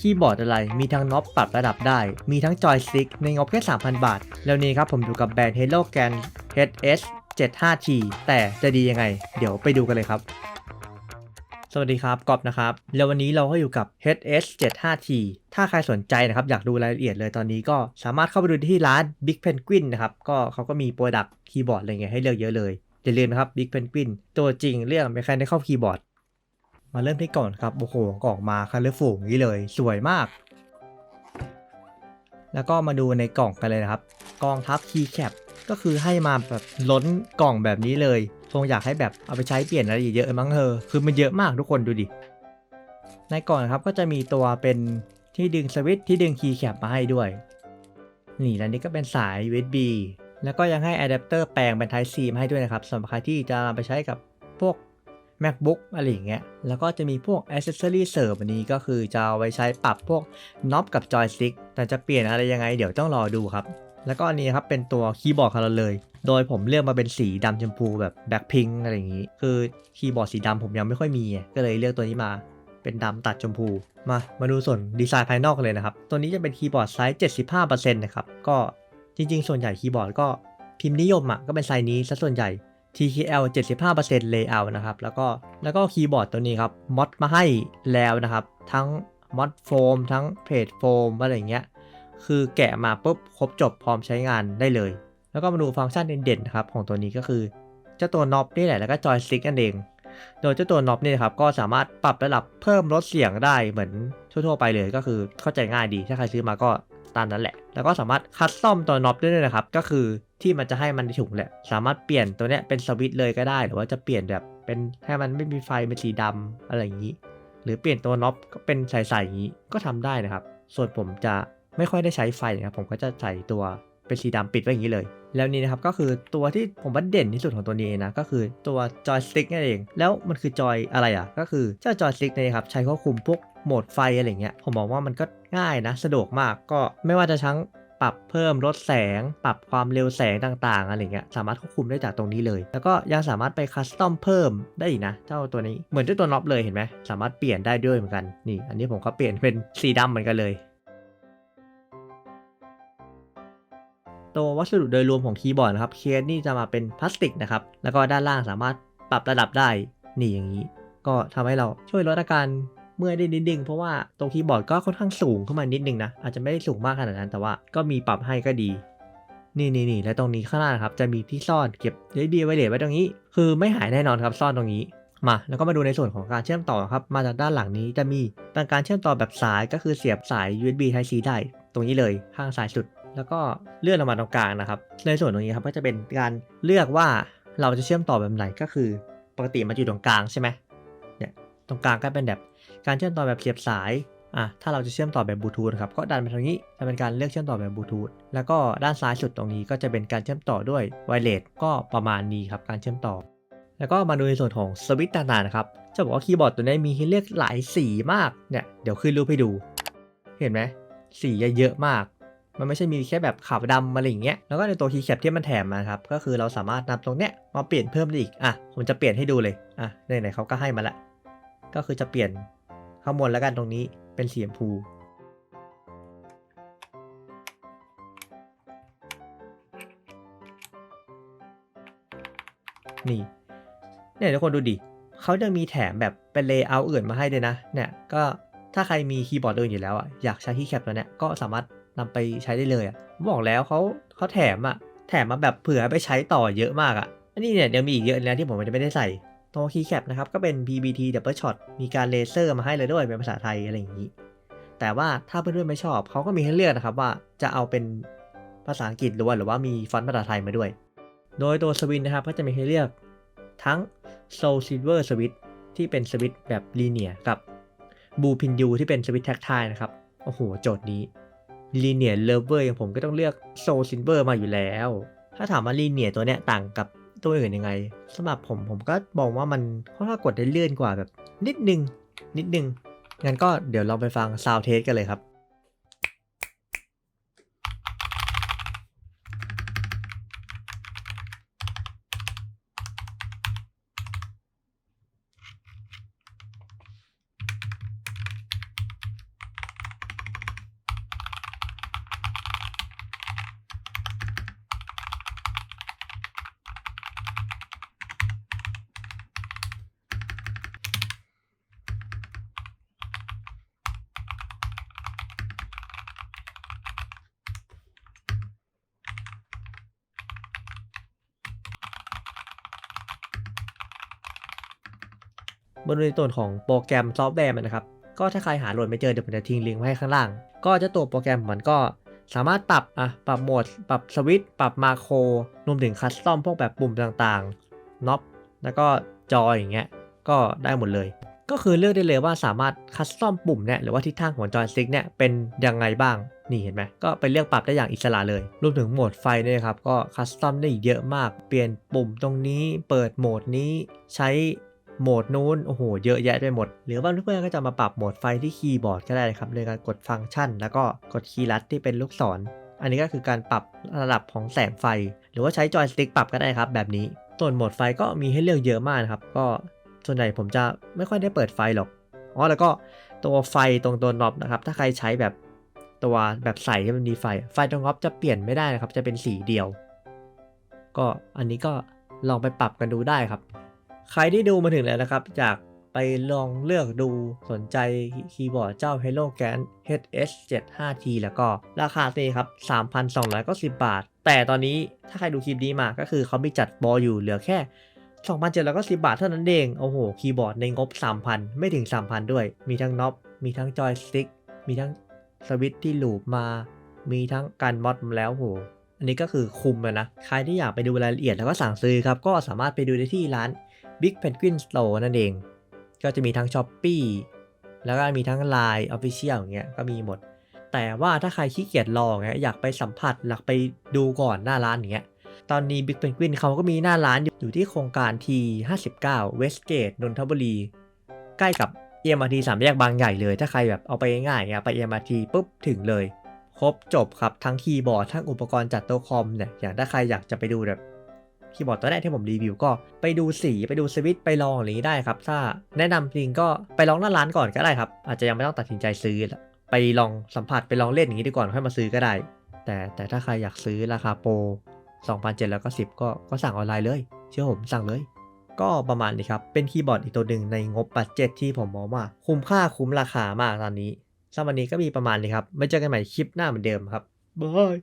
คีย์บอร์ดอะไร มีทั้งน็อปปรับระดับได้ มีทั้งจอยสติ๊กในงบแค่ 3,000 บาท แล้วนี้ครับผมอยู่กับแบรนด์ Hello Gan HS 75T แต่จะดียังไง เดี๋ยวไปดูกันเลยครับสวัสดีครับกอบนะครับ แล้ววันนี้เราก็อยู่กับ HS 75T ถ้าใครสนใจนะครับ อยากดูรายละเอียดเลยตอนนี้ก็สามารถเข้าไปดูที่ร้าน Big Penguin นะครับ ก็เขาก็มีโปรดักต์คีย์บอร์ดอะไรเงี้ยให้เลือกเยอะเลย อย่าลืมนะครับ Big Penguin ตัวจริงเรื่อง Mechanical Keyboard มาเริ่มที่ก่อนครับ โอ้โหกล่องมาคันเลอร์ฟูอย่างนี้เลย สวยมาก แล้วก็มาดูในกล่องกันเลยนะครับ กองทัพคีย์แคปก็คือให้มาแบบล้นกล่องแบบนี้เลยคงอยากให้แบบเอาไปใช้เปลี่ยนอะไรเยอะๆมั้งเธอคือมันเยอะมากทุกคนดูดิ ในกล่องนครับก็จะมีตัวเป็นที่ดึงสวิตช์ที่ดึงคีย์แคปมาให้ด้วย นี่แล้วนี่ก็เป็นสาย USB แล้วก็ยังให้อะแดปเตอร์แปลงเป็น Type C มาให้ด้วยนะครับสำหรับใครที่จะนำไปใช้กับพวก MacBook อะไรอย่างเงี้ย แล้วก็จะมีพวก Accessory เสริมอันนี้ก็คือจะเอาไว้ใช้ปรับพวกน็อปกับจอยสติ๊กแต่จะเปลี่ยนอะไรยังไงเดี๋ยวต้องรอดูครับ แล้วก็อันนี้ครับเป็นตัวคีย์บอร์ดของเราเลย โดยผมเลือกมาเป็นสีดำชมพูแบบแบ็คพิงอะไรอย่างนี้ คือคีย์บอร์ดสีดำผมยังไม่ค่อยมี ก็เลยเลือกตัวนี้มาเป็นดำตัดชมพู มา มาดูส่วนดีไซน์ภายนอกเลยนะครับ ตัวนี้จะเป็นคีย์บอร์ดไซส์ 75%นะครับ ก็จริงๆ ส่วนใหญ่คีย์บอร์ดก็พิมพ์นิยมอะก็เป็นไซส์นี้ซะส่วนใหญ่ TKL 75% layout นะครับ แล้วก็แล้วก็คีย์บอร์ดตัวนี้ครับมอดมาให้แล้วนะครับ ทั้งมอดโฟมทั้งเพจโฟมอะไรอย่างเงี้ย คือแกะมาปุ๊บครบจบพร้อมใช้งานได้เลย แล้วก็มาดูฟังก์ชันเด่นๆนะครับของตัวนี้ก็คือเจ้าตัวน็อปนี่แหละแล้วก็จอยสติ๊กนั่นเอง โดยเจ้าตัวน็อปนี่ครับก็สามารถปรับระดับเพิ่มลดเสียงได้เหมือนทั่วๆไปเลยก็คือเข้าใจง่ายดีถ้าใครซื้อมาก็ ตามนั้นแหละ แล้วก็สามารถคัสตอมตัวน็อปได้ด้วยนะครับ ก็คือที่มันจะให้มันในถุงแหละ สามารถเปลี่ยนตัวเนี้ยเป็นสวิตช์เลยก็ได้ หรือว่าจะเปลี่ยนแบบเป็นให้มันไม่มีไฟเป็นสีดำอะไรอย่างนี้ หรือเปลี่ยนตัวน็อปก็เป็นใสๆอย่างนี้ก็ทำได้นะครับ ส่วนผมจะไม่ค่อยได้ใช้ไฟนะครับ ผมก็จะใส่ตัว เป็นสีดำปิดไว้อย่างนี้เลย แล้วนี่นะครับก็คือตัวที่ผมว่าเด่นที่สุดของตัวนี้นะก็คือตัวจอยสติ๊กนั่นเอง แล้วมันคือจอยอะไรอะ ก็คือเจ้าจอยสติ๊กนี่ครับใช้ควบคุมพวกโหมดไฟอะไรเงี้ยผมมองว่ามันก็ง่ายนะสะดวกมากก็ไม่ว่าจะทั้งปรับเพิ่มลดแสง ปรับความเร็วแสงต่างๆอะไรเงี้ยสามารถควบคุมได้จากตรงนี้เลย แล้วก็ยังสามารถไปคัสตอมเพิ่มได้อีกนะ เจ้าตัวนี้เหมือนเจ้าตัวน็อปเลยเห็นไหมสามารถเปลี่ยนได้ด้วยเหมือนกันนี่ อันนี้ผมก็เปลี่ยนเป็นสีดำเหมือนกันเลย ตัววัสดุโดยรวมของคีย์บอร์ดนะครับเคสนี่จะมาเป็นพลาสติกนะครับ แล้วก็ด้านล่างสามารถปรับระดับได้ นี่อย่างนี้ ก็ทำให้เราช่วยลดอาการเมื่อยได้นิดนึงเพราะว่าตัวคีย์บอร์ดก็ค่อนข้างสูงขึ้นมานิดนึงนะ อาจจะไม่ได้สูงมากขนาดนั้น แต่ว่าก็มีปรับให้ก็ดี นี่นี่นี่และตรงนี้ข้างหน้านครับจะมีที่ซ่อนเก็บ USB ไว้เลทไว้ตรงนี้ คือไม่หายแน่นอนครับซ่อนตรงนี้มาแล้วก็มาดูในส่วนของการเชื่อมต่อครับ มาจากด้านหลังนี้จะมีเป็นการเชื่อมต่อแบบสายก็คือเสียบสาย USB Type C ได้ ตรงนี้เลยข้างซ้ายสุด แล้วก็เลื่อนลงมาตรงกลางนะครับ ในส่วนตรงนี้ครับก็จะเป็นการเลือกว่าเราจะเชื่อมต่อแบบไหนก็คือ ปกติมันอยู่ตรงกลางใช่ไหมเนี่ยตรงกลางก็เป็นแบบการเชื่อมต่อแบบเสียบสายอะถ้าเราจะเชื่อมต่อแบบบลูทูธครับก็ดันไปทางนี้จะเป็นการเลือกเชื่อมต่อแบบบลูทูธแล้วก็ด้านซ้ายสุดตรงนี้ก็จะเป็นการเชื่อมต่อด้วยไวเลสก็ประมาณนี้ครับการเชื่อมต่อ แล้วก็มาดูในส่วนของสวิตช์ต่างๆนะครับจะบอกว่าคีย์บอร์ดตัวนี้มีให้เลือกหลายสีมากเนี่ยเดี๋ยวขึ้นรูปให้ดู เห็นไหมสีเยอะมาก มันไม่ใช่มีแค่แบบขาวดำอะไรอย่างเงี้ยแล้วก็ในตัวคีย์แคปที่มันแถมมาครับก็คือเราสามารถนำตรงเนี้ยมาเปลี่ยนเพิ่มได้อีกอะผมจะเปลี่ยนให้ดูเลยอะไหนๆเขาก็ให้มาละ ก็คือจะเปลี่ยนข้างบนแล้วกันตรงนี้เป็นสีชมพูนี่เนี่ยทุกคนดูดิเขาจะมีแถมแบบเป็นเลเยอร์อื่นมาให้ด้วยนะ เนี่ยก็ถ้าใครมีคีย์บอร์ดอื่นอยู่แล้วอะอยากใช้คีย์แคปตัวเนี้ยก็สามารถ นำไปใช้ได้เลยอะบอกแล้วเขาเขาแถมอะแถมมาแบบเผื่อไปใช้ต่อเยอะมากอะอันนี้เนี่ยยังมีอีกเยอะเลยนะที่ผมจะไม่ได้ใส่ตัวคีย์แคปนะครับก็เป็น PBT Double Shot มีการเลเซอร์มาให้เลยด้วยเป็นภาษาไทยอะไรอย่างนี้ แต่ว่าถ้าเพื่อนๆไม่ชอบเขาก็มีให้เลือกนะครับว่าจะเอาเป็นภาษาอังกฤษหรือว่าหรือว่ามีฟอนต์ภาษาไทยมาด้วย โดยตัวสวินนะครับก็จะมีให้เลือกทั้ง Soul Silver Switch ที่เป็นสวิตช์แบบลีเนียกับ Blue Pin U ที่เป็นสวิตช์แท็กไทนะครับ โอ้โห โจทย์นี้ ลีเนียเลเวอร์อย่างผมก็ต้องเลือกโซลซินเบอร์มาอยู่แล้ว ถ้าถามว่าลีเนียตัวเนี้ยต่างกับตัวอื่นยังไงสำหรับผมผมก็มองว่ามันค่อนข้างกดได้เลื่อนกว่าแบบ นิดนึง นิดนึงงั้นก็เดี๋ยวเราไปฟังซาวเทสกันเลยครับ บนในส่วนของโปรแกรมซอฟต์แวร์มันนะครับ ก็ถ้าใครหาโหลดไม่เจอเดี๋ยวผมจะทิ้งลิงก์ไว้ให้ข้างล่าง ก็เจะตัวโปรแกรมมันก็สามารถปรับอะปรับโหมด ปรับสวิตช์ปรับมาโครรวมถึงคัสตอมพวกแบบปุ่มต่างๆน็อปแล้วก็จอยอย่างเงี้ยก็ได้หมดเลย ก็คือเลือกได้เลยว่าสามารถคัสตอมปุ่มเนี่ยหรือว่าทิศทางของจอยสติ๊กเนี่ยเป็นยังไงบ้างนี่เห็นไหมก็ไปเลือกปรับได้อย่างอิสระเลย รวมถึงโหมดไฟเนี่ยครับ ก็คัสตอมได้เยอะมาก เปลี่ยนปุ่มตรงนี้ เปิดโหมดนี้ ใช้ โหมดนู้นโอ้โหเยอะแยะไปหมด หรือว่าเพื่อนๆก็จะมาปรับโหมดไฟที่คีย์บอร์ดก็ได้ครับโดยการกดฟังก์ชัน แล้วก็กดคีย์ลัดที่เป็นลูกศร อันนี้ก็คือการปรับระดับของแสงไฟ หรือว่าใช้จอยสติ๊กปรับก็ได้ครับแบบนี้ส่วนโหมดไฟก็มีให้เลือกเยอะมากครับก็ส่วนใหญ่ผมจะไม่ค่อยได้เปิดไฟหรอกอ๋อแล้วก็ตัวไฟตรงตัวน็อปนะครับ ถ้าใครใช้แบบตัวแบบใสที่มันมีไฟ ไฟตรงน็อปจะเปลี่ยนไม่ได้นะครับ จะเป็นสีเดียว ก็อันนี้ก็ลองไปปรับกันดูได้ครับ ใครที่ดูมาถึงแล้วนะครับอยากไปลองเลือกดูสนใจคีย์บอร์ดเจ้า Hello g a n HS75T แล้วก็ราคานี่ครับ 3,290 บาท แต่ตอนนี้ถ้าใครดูคลิปนี้มาก็คือเขามีจัดโปรอยู่เหลือแค่ 2,790 บาทเท่านั้นเอง โอ้โห คีย์บอร์ดในงบ 3,000 ไม่ถึง 3,000 ด้วย มีทั้งน็อปมีทั้งจอยสติ๊กมีทั้งสวิตช์ที่ลูปมา มีทั้งการมอดมาแล้วโหอันนี้ก็คือคุมเลยนะ ใครที่อยากไปดูรายละเอียดแล้วก็สั่งซื้อครับ ก็สามารถไปดูได้ที่ร้าน Big Penguin Store นั่นเอง ก็จะมีทั้ง s h อ p e e แล้วก็มีทั้ง Line Official อย่างเงี้ยก็มีหมด แต่ว่าถ้าใครขี้เกียจรอเงี้ยอยากไปสัมผัสอยากไปดูก่อนหน้าร้านอย่างเงี้ยตอนนี้ Big Penguin เขาก็มีหน้าร้านอยู่ที่โครงการ T59 Westgate นนทบุรี ใกล้กับ MRT สามแยกบางใหญ่เลย ถ้าใครแบบเอาไปง่ายๆเงี้ยไป MRT ปุ๊บถึงเลย ครบจบครับทั้งคีย์บอร์ด ทั้งอุปกรณ์จัดโต๊ะคอมเนี่ยอย่างถ้าใครอยากจะไปดูแบบ คีย์บอร์ดตัวแรกที่ผมรีวิวก็ไปดูสีไปดูสวิตไปลองอะไรอย่างนี้ได้ครับ ถ้าแนะนำจริงก็ไปลองหน้าร้านก่อนก็ได้ครับ อาจจะยังไม่ต้องตัดสินใจซื้อ ไปลองสัมผัสไปลองเล่นอย่างนี้ดีก่อนค่อยมาซื้อก็ได้ แต่แต่ถ้าใครอยากซื้อราคาโปร2,710 ก็ก็สั่งออนไลน์เลย เชื่อผมสั่งเลย ก็ประมาณนี้ครับ เป็นคีย์บอร์ดอีกตัวหนึ่งในงบบัตเจ็ตที่ผมมองว่า คุ้มค่าคุ้มราคามากตอนนี้สำหรับวันนี้ก็มีประมาณนี้ครับไว้เจอกันใหม่คลิปหน้าเหมือนเดิมครับบาย